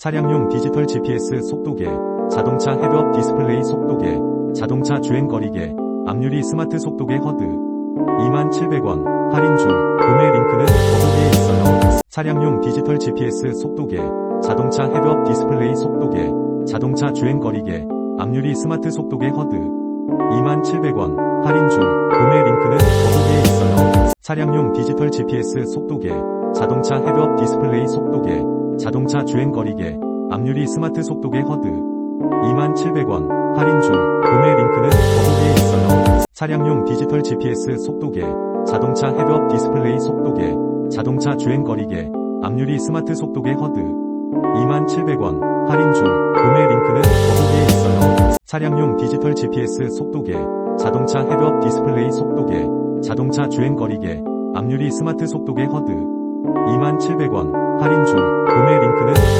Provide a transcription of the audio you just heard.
차량용 디지털 GPS 속도계, 자동차 헤드업 디스플레이 속도계, 자동차 주행 거리계, 앞유리 스마트 속도계 허드. 27,000원, 할인 중, 구매 링크는 더보기에 있어요. 차량용 디지털 GPS 속도계, 자동차 헤드업 디스플레이 속도계, 자동차 주행 거리계, 앞유리 스마트 속도계 허드. 27,000원, 할인 중, 구매 링크는 더보기에 있어요. 차량용 디지털 GPS 속도계, 자동차 헤드업 디스플레이 속도계, 자동차 주행 거리계, 앞유리 스마트 속도계 허드. 27,000원, 할인 중, 구매 링크는 더보기에 있어요. 차량용 디지털 GPS 속도계, 자동차 헤드업 디스플레이 속도계, 자동차 주행 거리계, 앞유리 스마트 속도계 허드. 27,000원, 할인 중, 구매 링크는 더보기에 있어요. 차량용 디지털 GPS 속도계, 자동차 헤드업 디스플레이 속도계, 자동차 주행 거리계, 앞유리 스마트 속도계 허드. 27,000원, 할인 중, 구매 링크는